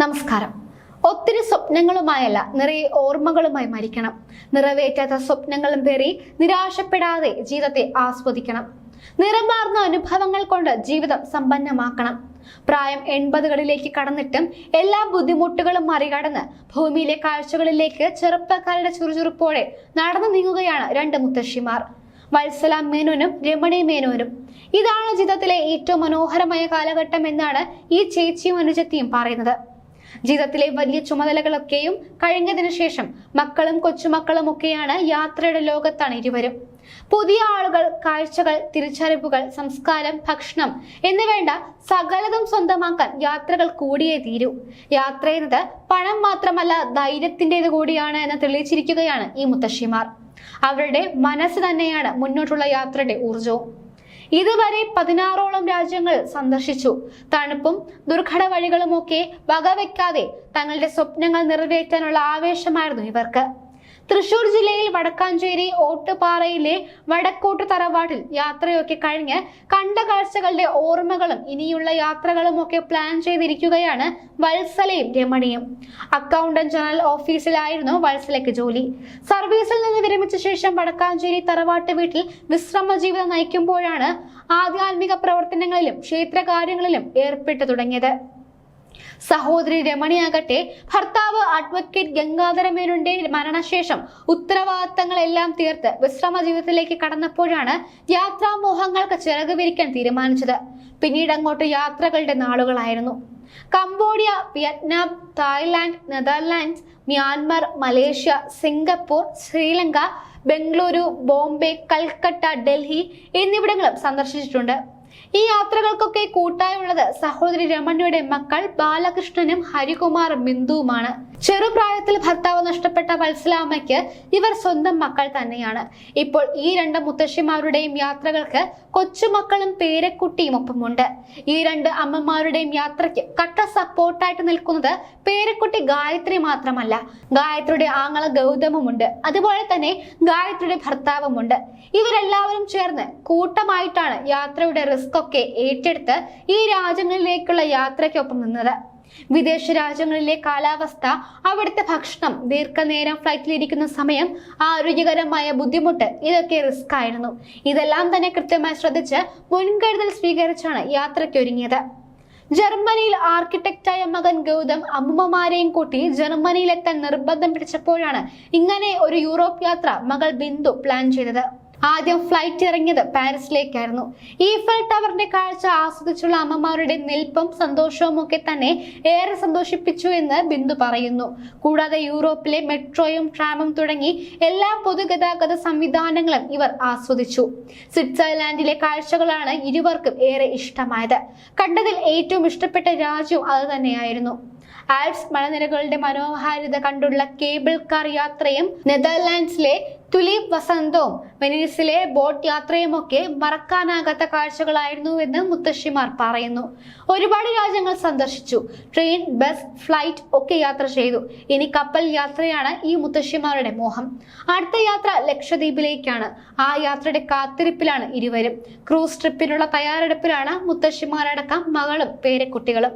നമസ്കാരം. ഒത്തിരി സ്വപ്നങ്ങളുമായല്ല നിറയെ ഓർമ്മകളുമായി മരിക്കണം. നിറവേറ്റാത്ത സ്വപ്നങ്ങളും പേറി നിരാശപ്പെടാതെ ജീവിതത്തെ ആസ്വദിക്കണം. നിറമാർന്ന അനുഭവങ്ങൾ കൊണ്ട് ജീവിതം സമ്പന്നമാക്കണം. പ്രായം എൺപതുകളിലേക്ക് കടന്നിട്ടും എല്ലാ ബുദ്ധിമുട്ടുകളും മറികടന്ന് ഭൂമിയിലെ കാഴ്ചകളിലേക്ക് ചെറുപ്പക്കാരുടെ ചുറുചുറുപ്പോടെ നടന്നു നീങ്ങുകയാണ് രണ്ട് മുത്തശ്ശിമാർ. വത്സല മേനോനും രമണി മേനോനും. ഇതാണ് ജീവിതത്തിലെ ഏറ്റവും മനോഹരമായ കാലഘട്ടം എന്നാണ് ഈ ചേച്ചിയും അനുജത്തിയും പറയുന്നത്. ജീവിതത്തിലെ വലിയ ചുമതലകളൊക്കെയും കഴിഞ്ഞതിനു ശേഷം മക്കളും കൊച്ചുമക്കളും ഒക്കെയാണ് യാത്രയുടെ ലോകത്താണ് ഇരുവരും. പുതിയ ആളുകൾ കാഴ്ചകൾ തിരിച്ചറിവുകൾ സംസ്കാരം ഭക്ഷണം എന്നുവേണ്ട സകലതും സ്വന്തമാക്കാൻ യാത്രകൾ കൂടിയേ തീരൂ. യാത്ര എന്നത് പണം മാത്രമല്ല ധൈര്യത്തിന്റെത് കൂടിയാണ് എന്ന് തെളിയിച്ചിരിക്കുകയാണ് ഈ മുത്തശ്ശിമാർ. അവരുടെ മനസ്സ് തന്നെയാണ് മുന്നോട്ടുള്ള യാത്രയുടെ ഊർജവും ഇതുവരെ പതിനാറോളം രാജ്യങ്ങൾ സന്ദർശിച്ചു. തണുപ്പും ദുർഘട വഴികളുമൊക്കെ വകവെക്കാതെ തങ്ങളുടെ സ്വപ്നങ്ങൾ നിറവേറ്റാനുള്ള ആവേശമായിരുന്നു ഇവർക്ക്. തൃശൂർ ജില്ലയിൽ വടക്കാഞ്ചേരി ഓട്ടുപാറയിലെ വടക്കോട്ട് തറവാട്ടിൽ യാത്രയൊക്കെ കഴിഞ്ഞ് കണ്ട കാഴ്ചകളുടെ ഓർമ്മകളും ഇനിയുള്ള യാത്രകളും ഒക്കെ പ്ലാൻ ചെയ്തിരിക്കുകയാണ് വത്സലയും രമണിയും. അക്കൗണ്ടന്റ് ജനറൽ ഓഫീസിലായിരുന്നു വത്സലയ്ക്ക് ജോലി. സർവീസിൽ നിന്ന് വിരമിച്ച ശേഷം വടക്കാഞ്ചേരി തറവാട്ട് വീട്ടിൽ വിശ്രമ ജീവിതം നയിക്കുമ്പോഴാണ് ആധ്യാത്മിക പ്രവർത്തനങ്ങളിലും ക്ഷേത്രകാര്യങ്ങളിലും ഏർപ്പെട്ടു തുടങ്ങിയത്. സഹോദരി രമണിയാകട്ടെ ഭർത്താവ് അഡ്വക്കേറ്റ് ഗംഗാധര മരണശേഷം ഉത്തരവാദിത്തങ്ങളെല്ലാം തീർത്ത് വിശ്രമ ജീവിതത്തിലേക്ക് കടന്നപ്പോഴാണ് യാത്രാമോഹങ്ങൾക്ക് ചിറക് വിരിക്കാൻ തീരുമാനിച്ചത്. പിന്നീട് അങ്ങോട്ട് യാത്രകളുടെ നാളുകളായിരുന്നു. Cambodia Vietnam Thailand Netherlands Myanmar Malaysia Singapore Sri Lanka Bengaluru Bombay Calcutta Delhi എന്നിവിടങ്ങളും സന്ദർശിച്ചിട്ടുണ്ട്. ഈ യാത്രകൾക്കൊക്കെ കൂട്ടായുള്ളത് സഹോദരി രമണയുടെ മക്കൾ ബാലകൃഷ്ണനും ഹരികുമാർ ബിന്ദുവുമാണ് ചെറുപ്രായത്തിൽ ഭർത്താവ് നഷ്ടപ്പെട്ട വത്സലാമ്മയ്ക്ക് ഇവർ സ്വന്തം മക്കൾ തന്നെയാണ്. ഇപ്പോൾ ഈ രണ്ട് മുത്തശ്ശിമാരുടെയും യാത്രകൾക്ക് കൊച്ചുമക്കളും പേരക്കുട്ടിയും ഒപ്പമുണ്ട്. ഈ രണ്ട് അമ്മമാരുടെയും യാത്രയ്ക്ക് കട്ട സപ്പോർട്ടായിട്ട് നിൽക്കുന്നത് പേരക്കുട്ടി ഗായത്രി മാത്രമല്ല. ഗായത്രിയുടെ ആങ്ങള ഗൗതമുണ്ട് അതുപോലെ തന്നെ ഗായത്രിയുടെ ഭർത്താവുമുണ്ട്. ഇവരെല്ലാവരും ചേർന്ന് കൂട്ടമായിട്ടാണ് യാത്രയുടെ റിസ്ക് ഒക്കെ ഏറ്റെടുത്ത് ഈ രാജ്യങ്ങളിലേക്കുള്ള യാത്രയ്ക്കൊപ്പം നിന്നത്. വിദേശ രാജ്യങ്ങളിലെ കാലാവസ്ഥ അവിടുത്തെ ഭക്ഷണം ദീർഘനേരം ഫ്ലൈറ്റിലിരിക്കുന്ന സമയം ആരോഗ്യകരമായ ബുദ്ധിമുട്ട് ഇതൊക്കെ റിസ്ക് ആയിരുന്നു. ഇതെല്ലാം തന്നെ കൃത്യമായി ശ്രദ്ധിച്ച് മുൻകരുതൽ സ്വീകരിച്ചാണ് യാത്രയ്ക്കൊരുങ്ങിയത്. ജർമ്മനിയിൽ ആർക്കിടെക്റ്റായ മകൻ ഗൗതം അമ്മുമ്മമാരെയും കൂട്ടി ജർമ്മനിയിലെത്താൻ നിർബന്ധം പിടിച്ചപ്പോഴാണ് ഇങ്ങനെ ഒരു യൂറോപ്പ് യാത്ര മകൾ ബിന്ദു പ്ലാൻ ചെയ്തത്. ആദ്യം ഫ്ലൈറ്റ് ഇറങ്ങിയത് പാരീസിലേക്കായിരുന്നു. ഈഫൽ ടവറിന്റെ കാഴ്ച ആസ്വദിച്ചുള്ള അമ്മമാരുടെ നിൽപ്പും സന്തോഷവും ഒക്കെ തന്നെ ഏറെ സന്തോഷിപ്പിച്ചു എന്ന് ബിന്ദു പറയുന്നു. കൂടാതെ യൂറോപ്പിലെ മെട്രോയും ട്രാമും തുടങ്ങി എല്ലാ പൊതുഗതാഗത സംവിധാനങ്ങളും ഇവർ ആസ്വദിച്ചു. സ്വിറ്റ്സർലാൻഡിലെ കാഴ്ചകളാണ് ഇരുവർക്കും ഏറെ ഇഷ്ടമായത്. കണ്ടതിൽ ഏറ്റവും ഇഷ്ടപ്പെട്ട രാജ്യവും അത് തന്നെയായിരുന്നു. ആൽപ്സ് മലനിരകളുടെ മനോഹാരിത കണ്ടുള്ള കേബിൾ കാർ യാത്രയും നെതർലാൻഡ്സിലെ തുലീപ് വസന്തവും വെനീസിലെ ബോട്ട് യാത്രയുമൊക്കെ മറക്കാനാകാത്ത കാഴ്ചകളായിരുന്നു എന്ന് മുത്തശ്ശിമാർ പറയുന്നു. ഒരുപാട് രാജ്യങ്ങൾ സന്ദർശിച്ചു. ട്രെയിൻ ബസ് ഫ്ലൈറ്റ് ഒക്കെ യാത്ര ചെയ്തു. ഇനി കപ്പൽ യാത്രയാണ് ഈ മുത്തശ്ശിമാരുടെ മോഹം. അടുത്ത യാത്ര ലക്ഷദ്വീപിലേക്കാണ്. ആ യാത്രയുടെ കാത്തിരിപ്പിലാണ് ഇരുവരും. ക്രൂസ് ട്രിപ്പിനുള്ള തയ്യാറെടുപ്പിലാണ് മുത്തശ്ശിമാരടക്കം മകളും പേരക്കുട്ടികളും.